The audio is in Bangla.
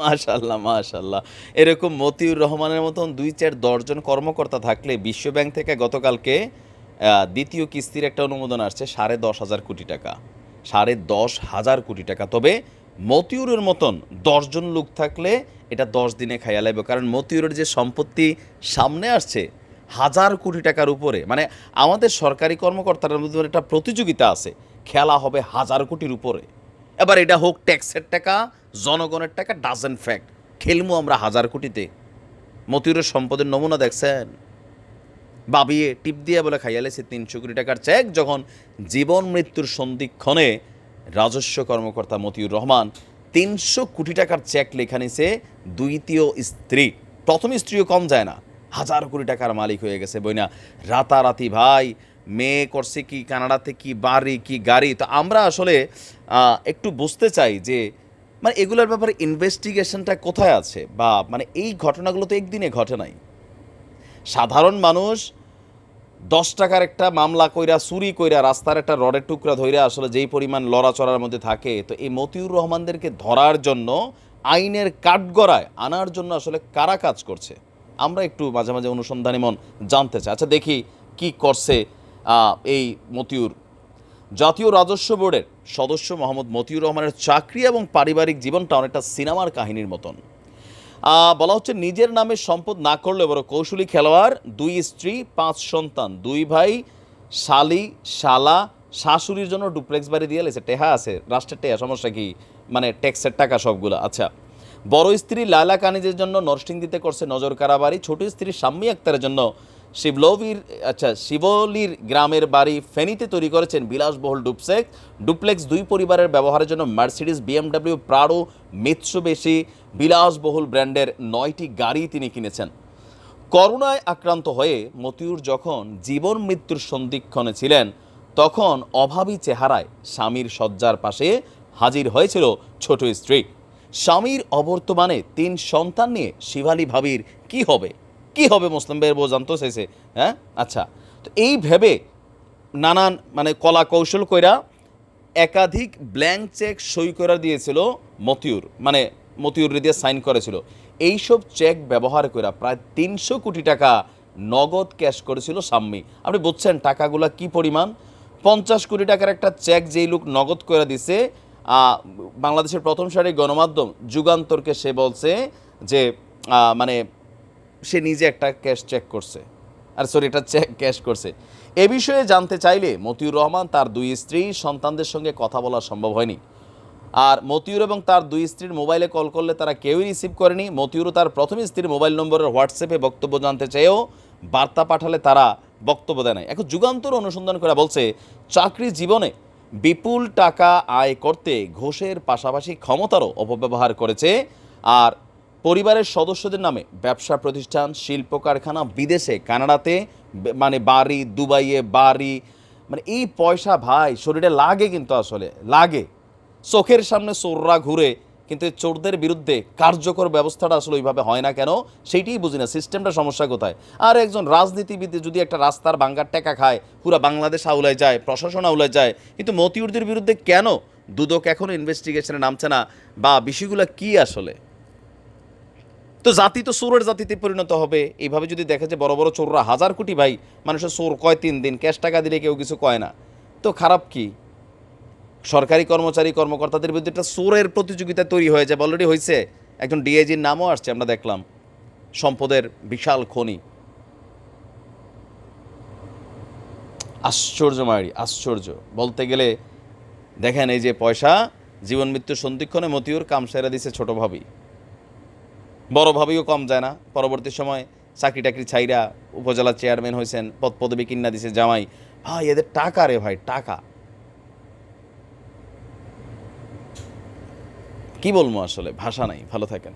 মাশাল্লাহ মাশাল্লাহ এরকম মতিউর রহমানের মতন দুই চার দশজন কর্মকর্তা থাকলে বিশ্বব্যাংক থেকে গতকালকে দ্বিতীয় কিস্তির একটা অনুমোদন আসছে সাড়ে দশ হাজার কোটি টাকা। সাড়ে দশ হাজার কোটি টাকা। তবে মতিউরের মতন দশজন লোক থাকলে এটা দশ দিনে খাইয়া লাগবে কারণ মতিউরের যে সম্পত্তি সামনে আসছে হাজার কোটি টাকার উপরে মানে আমাদের সরকারি কর্মকর্তাদের মধ্যে একটা প্রতিযোগিতা আছে, খেলা হবে হাজার কোটির উপরে। এবার এটা হোক ট্যাক্সের টাকা, জনগণের টাকা ডাজেন্ট ফ্যাক্ট খেলমু আমরা হাজার কোটিতে। মতিউরের সম্পদের নমুনা দেখছেন? বাবিয়ে টিপ দিয়ে বলে খাইয়ালেছে তিনশো কোটি টাকার চেক যখন জীবন মৃত্যুর সন্ধিক্ষণে রাজস্ব কর্মকর্তা মতিউর রহমান তিনশো কোটি টাকার চেক লেখা নিছে দ্বিতীয় স্ত্রী। প্রথম স্ত্রীও কম যায় না। হাজার কোটি টাকার মালিক হয়ে গেছে বইনা। রাতারাতি ভাই মেয়ে করছে কি, কানাডাতে কি, বাড়ি কি, গাড়ি? তো আমরা আসলে একটু বুঝতে চাই যে মানে এগুলোর ব্যাপারে ইনভেস্টিগেশনটা কোথায় আছে? বা মানে এই ঘটনাগুলো তো একদিনে ঘটে নাই। সাধারণ মানুষ দশ টাকার একটা মামলা কইরা, চুরি কইরা, রাস্তার একটা রডের টুকরা ধইরা আসলে যেই পরিমাণ লড়াচড়ার মধ্যে থাকে, তো এই মতিউর রহমানদেরকে ধরার জন্য, আইনের কাঠগড়ায় আনার জন্য আসলে কারা কাজ করছে? আমরা একটু মাঝে মাঝে অনুসন্ধানী মন জানতে চাই। আচ্ছা দেখি কি করছে এই মতিউর। জাতীয় রাজস্ব বোর্ডের সদস্য মোহাম্মদ মতিউর রহমানের চাকরি এবং পারিবারিক জীবনটা অনেকটা সিনেমার কাহিনীর মতন। বলা হচ্ছে নিজের নামে সম্পদ না করলে বড় কৌশলী খেলোয়াড়, দুই স্ত্রী, পাঁচ সন্তান, দুই ভাই, শালি, শালা, শাশুড়ির জন্য ডুপ্লেক্স বাড়ি দিয়ে লেছে, টেহা আছে, রাষ্ট্রের টেহা, সমস্যা কি? মানে ট্যাক্সের টাকা সবগুলো আচ্ছা। বড় স্ত্রী লায়লা কানিজের জন্য নরসিং দিতে করছে নজর কারাবাড়ি ছোট স্ত্রী শাম্মী আক্তারের জন্য শিবলবির আচ্ছা শিবলির গ্রামের বাড়ি ফেনীতে তৈরি করেছেন বিলাসবহুল ডুপসেক ডুপ্লেক্স দুই পরিবারের ব্যবহারের জন্য মার্সিডিস বিএমডাব্লিউ, প্রাডো, মিৎসুবেশি বিলাসবহুল ব্র্যান্ডের নয়টি গাড়ি তিনি কিনেছেন। করোনায় আক্রান্ত হয়ে মতিউর যখন জীবন মৃত্যুর সন্ধিক্ষণে ছিলেন, তখন অভাবী চেহারায় স্বামীর শয্যার পাশে হাজির হয়েছিল ছোট স্ত্রী। স্বামীর অবর্তমানে তিন সন্তান নিয়ে শিবালী ভাবির কি হবে? কি হবে মুসলিম ভাইয়ের বউ জানতো শেষে হ্যাঁ? আচ্ছা তো এই ভেবে নানান মানে কলা কৌশল কইরা একাধিক ব্ল্যাঙ্ক চেক সই করা দিয়েছিল মতিউর মানে মতিউর দিয়ে সাইন করেছিল। এইসব চেক ব্যবহার করে প্রায় তিনশো কোটি টাকা নগদ ক্যাশ করেছিল সাম্মি। আপনি বুঝছেন টাকাগুলা কি পরিমাণ? পঞ্চাশ কোটি টাকার একটা চেক যেই লোক নগদ করে দিছে বাংলাদেশের প্রথম সারির গণমাধ্যম যুগান্তরকে সে বলছে যে মানে সে নিজে একটা ক্যাশ চেক করছে। আর সরি এটা চেক ক্যাশ করছে। এ বিষয়ে জানতে চাইলে মতিউর রহমান তার দুই স্ত্রী সন্তানদের সঙ্গে কথা বলা সম্ভব হয়নি। আর মতিউর এবং তার দুই স্ত্রীর মোবাইলে কল করলে তারা কেউই রিসিভ করেনি। মতিউরও তার প্রথম স্ত্রীর মোবাইল নম্বরের হোয়াটসঅ্যাপে বক্তব্য জানতে চেয়েও বার্তা পাঠালে তারা বক্তব্য দেয় নাই। এখন যুগান্তর অনুসন্ধান করে বলছে, চাকরি জীবনে বিপুল টাকা আয় করতে ঘোষের পাশাপাশি ক্ষমতারও অপব্যবহার করেছে। আর পরিবারের সদস্যদের নামে ব্যবসা প্রতিষ্ঠান, শিল্প কারখানা বিদেশে, কানাডাতে মানে বাড়ি, দুবাইয়ে বাড়ি মানে এই পয়সা ভাই, শরীরে লাগে কিন্তু আসলে, লাগে। চোখের সামনে চোররা ঘুরে, কিন্তু চোরদের বিরুদ্ধে কার্যকর ব্যবস্থাটা আসলে ওইভাবে হয় না কেন? সেইটাই বুঝি না, সিস্টেমটা সমস্যা কোথায়? আর একজন রাজনীতিবিদ যদি একটা রাস্তার বাঙ্গার টাকা খায়, পুরো বাংলাদেশ আউলায় যায়, প্রশাসন আউলায় যায়, কিন্তু মতিউরদের বিরুদ্ধে কেন? দুদক এখনও ইনভেস্টিগেশনে নামছে না, বা বিষয়গুলো কি আসলে? তো জাতি তো চোরের জাতিতে পরিণত হবে। এইভাবে যদি দেখা যায় বড় বড় চোররা হাজার কোটি ভাই, মানুষের চোর কয় তিন দিন, ক্যাশ টাকা দিলে কেউ কিছু কয় না। তো খারাপ কি? সরকারি কর্মচারী, কর্মকর্তাদের বিরুদ্ধে একটা চোরের প্রতিযোগিতা তৈরি হয়ে যায় অলরেডি হয়েছে একজন ডিআইজির নামও আসছে, আমরা দেখলাম। সম্পদের বিশাল খনি। আশ্চর্য মারি, আশ্চর্য। বলতে গেলে, দেখেন এই যে পয়সা, জীবন মৃত্যুর সন্ধিক্ষণে মতিউর কাম সেরা দিছে ছোট ভাবি বড় ভাবেও কম যায় না। পরবর্তী সময় চাকরি টাকরি ছাইরা উপজেলা চেয়ারম্যান হয়েছেন পদ পদবি কিনা দিছে জামাই। ভাই, এদের টাকা রে ভাই, টাকা। কি বলব আসলে? ভাষা নাই, ভালো থাকেন।